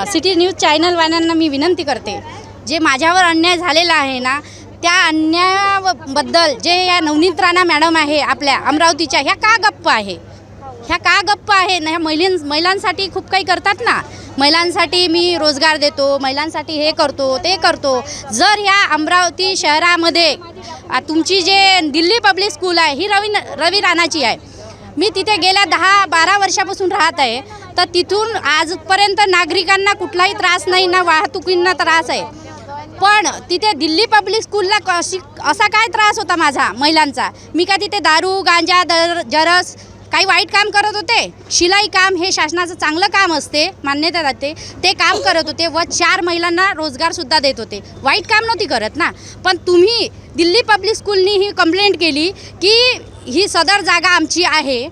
City news चॅनलवाल्यांना मी विनंती करते जे माझ्यावर अन्याय झालेला आहे ना त्या अन्यायाबद्दल जे या नवनीत राणा मॅडम आहे आपल्या अमरावतीच्या ह्या का गप्प आहे? ह्या का गप्प आहे? ना ह्या महिलां महिलांसाठी खूप काही करतात ना? महिलांसाठी मी रोजगार देतो महिलांसाठी हे करतो ते करतो. जर ह्या अमरावती शहरामध्ये तुमची जे दिल्ली पब्लिक स्कूल आहे ही रवी रवी राणाची आहे. मी तिथे गेल्या दहा बारा वर्षापासून राहत आहे. तर तिथून आजपर्यंत नागरिकांना कुठलाही त्रास नाही ना वाहतुकींना त्रास आहे. पण तिथे दिल्ली पब्लिक स्कूलला कशी असा काय त्रास होता माझा महिलांचा? मी का तिथे दारू गांजा दर जरस काही वाईट काम करत होते? शिलाई काम हे शासनाचं चांगलं काम असते मान्यता जाते ते काम करत होते व चार महिलांना रोजगारसुद्धा देत होते. वाईट काम नव्हती करत ना? पण तुम्ही दिल्ली पब्लिक स्कूलनी ही कंप्लेंट केली की ही सदर जागा आमची आहे.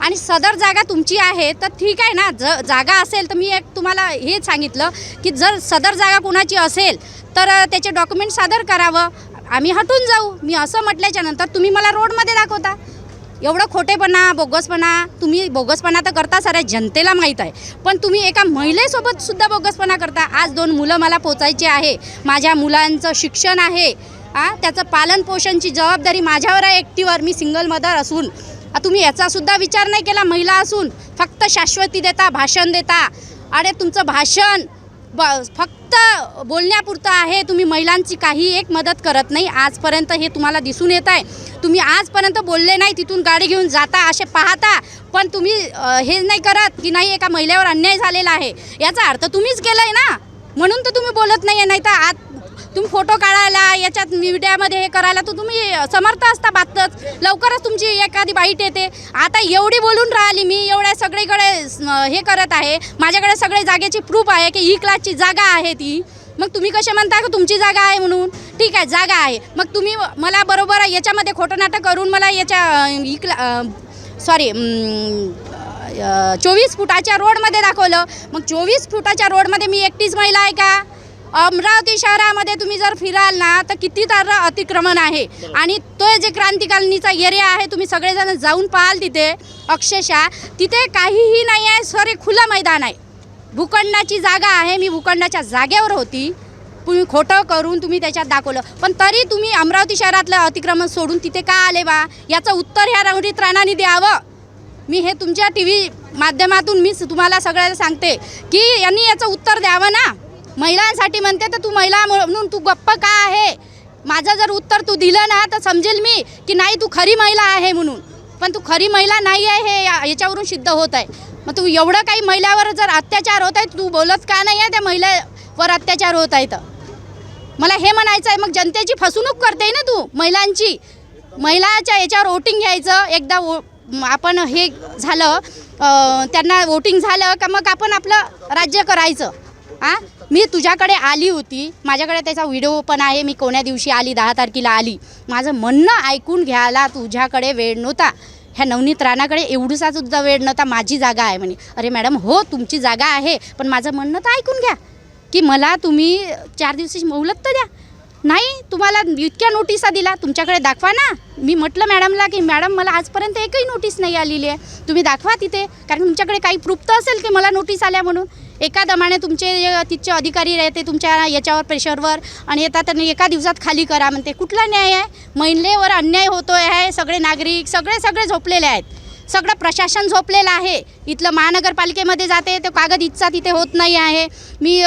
आणि सदर जागा तुमची आहे तर ठीक आहे ना? ज जागा असेल तर मी एक तुम्हाला हे सांगितलं की जर सदर जागा कुणाची असेल तर त्याचे डॉक्युमेंट सादर करावं. आम्ही हटून जाऊ. मी असं म्हटल्याच्या नंतर तुम्ही मला रोडमध्ये दाखवता. एवढं खोटेपणा बोगसपणा तुम्ही बोगसपणा तर करता साऱ्या जनतेला माहीत आहे. पण तुम्ही एका महिलेसोबत सुद्धा बोगसपणा करता. आज दोन मुलं मला पोचायचे आहे. माझ्या मुलांचं शिक्षण आहे. आ त्याचं पालनपोषणची जबाबदारी माझ्यावर आहे एकटीवर. मी सिंगल मदर असून. तुम्ही याचासुद्धा विचार नाही केला महिला असून फक्त शाश्वती देता भाषण देता. अरे तुमचं भाषण ब फक्त बोलण्यापुरतं आहे. तुम्ही महिलांची काही एक मदत करत नाही. आजपर्यंत हे तुम्हाला दिसून येत आहे. तुम्ही आजपर्यंत बोलले नाही तिथून गाडी घेऊन जाता असे पाहता. पण तुम्ही हे नाही करत की नाही एका महिलेवर अन्याय झालेला आहे. याचा अर्थ तुम्हीच केला आहे ना? म्हणून तर तुम्ही बोलत नाही आहे नाही तर आज तुम्ही फोटो काढायला याच्यात मीडियामध्ये हे करायला तर तुम्ही समर्थ असता बातच. लवकरच तुमची एखादी बाईट येते. आता एवढी बोलून राहिली मी एवढ्या सगळीकडे हे करत आहे. माझ्याकडे सगळे जागेची प्रूफ आहे की ई क्लासची जागा आहे ती. मग तुम्ही कसे म्हणता का तुमची जागा आहे म्हणून? ठीक आहे जागा आहे. मग तुम्ही मला बरोबर याच्यामध्ये खोटं नाटक करून मला याच्या अं, ई क्ला सॉरी चोवीस फुटाच्या रोडमध्ये दाखवलं. मग चोवीस फुटाच्या रोडमध्ये मी एकटीच महिला आहे का? अमरावती शहरामध्ये तुम्ही जर फिराल ना तर किती तर अतिक्रमण आहे. आणि तो जे क्रांतिकालिनीचा एरिया आहे तुम्ही सगळेजण जाऊन पाहाल तिथे अक्षरशः. तिथे काहीही नाही आहे सर खुलं मैदान आहे. भूखंडाची जागा आहे मी भूखंडाच्या जागेवर होती. तुम्ही खोटं करून तुम्ही त्याच्यात दाखवलं. पण तरी तुम्ही अमरावती शहरातलं अतिक्रमण सोडून तिथे का आले बा? याचं उत्तर ह्या रवडीत राणाने द्यावं. मी हे तुमच्या टी व्ही माध्यमातून मीच तुम्हाला सगळ्याला सांगते की यांनी याचं उत्तर द्यावं ना? महिलांसाठी म्हणते तर तू महिला म्हणून तू गप्प का आहे? माझं जर उत्तर तू दिलं ना तर समजेल मी की नाही तू खरी महिला आहे म्हणून. पण तू खरी महिला नाही आहे हे या- याच्यावरून सिद्ध होत आहे. मग तू एवढं काही महिलावर जर अत्याचार होत आहे तू बोलत का नाही आहे त्या महिलावर अत्याचार होत आहे तर? मला हे म्हणायचं आहे मग जनतेची फसवणूक करते ना तू महिलांची. महिलाच्या याच्यावर वोटिंग घ्यायचं. एकदा वो आपण हे झालं त्यांना वोटिंग झालं का मग आपण आपलं राज्य करायचं. आ? मी तुझ्याकडे आली होती. माझ्याकडे त्याचा व्हिडिओ पण आहे. मी कोण्या दिवशी आली? दहा तारखेला आली. माझं म्हणणं ऐकून घ्यायला तुझ्याकडे वेळ नव्हता. ह्या नवनीत राणाकडे एवढूसा सुद्धा वेळ नव्हता. माझी जागा आहे म्हणे. अरे मॅडम हो तुमची जागा आहे. पण माझं म्हणणं तर ऐकून घ्या. की मला तुम्ही चार दिवसाची मोहलत तर द्या. नाही तुम्हाला इतक्या नोटिसा दिला. तुमच्याकडे दाखवा ना. मी म्हटलं मॅडमला की मॅडम मला आजपर्यंत एकही नोटीस नाही आलेली आहे. तुम्ही दाखवा तिथे. कारण तुमच्याकडे काही प्रूफ तर असेल की मला नोटीस आल्या म्हणून. एका दमाने तुमचे तिथचे अधिकारी राहते तुमच्या याच्यावर प्रेशरवर आणि येतात त्यांनी एका दिवसात खाली करा म्हणते. कुठला न्याय आहे? महिलेवर अन्याय होतो आहे सगळे नागरिक सगळे सगळे झोपलेले आहेत. सगळं प्रशासन झोपलेलं आहे. इथलं महानगरपालिकेमध्ये जाते ते कागद इच्छा तिथे होत नाही आहे. मी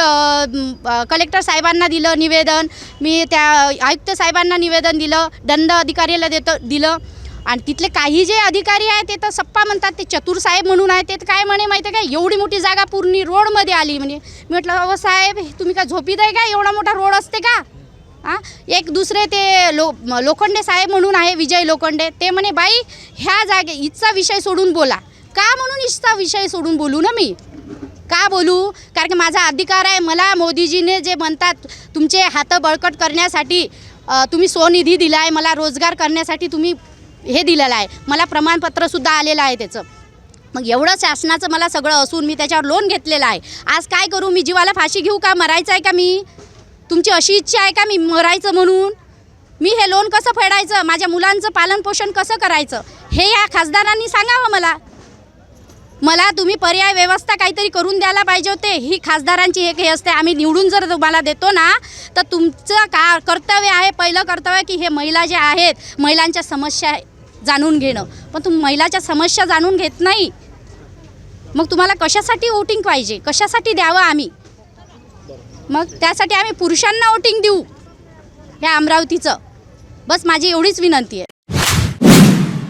कलेक्टर साहेबांना दिलं निवेदन. मी त्या आयुक्त साहेबांना निवेदन दिलं. दंड अधिकारीला देतं दिलं. आणि तिथले काही जे अधिकारी आहेत ते तर सप्पा म्हणतात ते चतुर साहेब म्हणून आहे ते तर काय म्हणे माहिती आहे का एवढी मोठी जागा पूर्ण रोडमध्ये आली म्हणजे मी म्हटलं अहो साहेब तुम्ही का झोपीत आहे का? एवढा मोठा रोड असते का? हां? एक दुसरे ते लो लोखंडे साहेब म्हणून आहे विजय लोखंडे. ते म्हणे बाई ह्या जागे इथचा विषय सोडून बोला. का म्हणून इथचा विषय सोडून बोलू ना मी? का बोलू? कारण की माझा अधिकार आहे मला मोदीजीने जे म्हणतात तुमचे हात बळकट करण्यासाठी तुम्ही स्वनिधी दिला आहे मला रोजगार करण्यासाठी तुम्ही हे दिलेलं आहे. मला प्रमाणपत्रसुद्धा आलेलं आहे त्याचं. मग एवढं शासनाचं मला सगळं असून मी त्याच्यावर लोन घेतलेलं आहे. आज काय करू? मी जीवाला फाशी घेऊ का? मरायचं आहे का मी? तुमची अशी इच्छा आहे का मी मरायचं म्हणून? मी हे लोन कसं फेडायचं? माझ्या मुलांचं पालनपोषण कसं करायचं? हे या खासदारांनी सांगावं मला. मला तुम्ही पर्याय व्यवस्था काहीतरी करून द्यायला पाहिजे होते. ही खासदारांची एक हे असते. आम्ही निवडून जर तुम्हाला देतो ना तर तुमचं का कर्तव्य आहे पहिलं कर्तव्य की हे महिला जे आहेत महिलांच्या समस्या जाणून घेणं. पण तुम्ही महिलाच्या समस्या जाणून घेत नाही. मग तुम्हाला कशासाठी वोटिंग पाहिजे? कशासाठी द्यावं आम्ही? मग त्यासाठी आम्ही पुरुषांना वोटिंग देऊ. ह्या अमरावतीचं. बस माझी एवढीच विनंती आहे.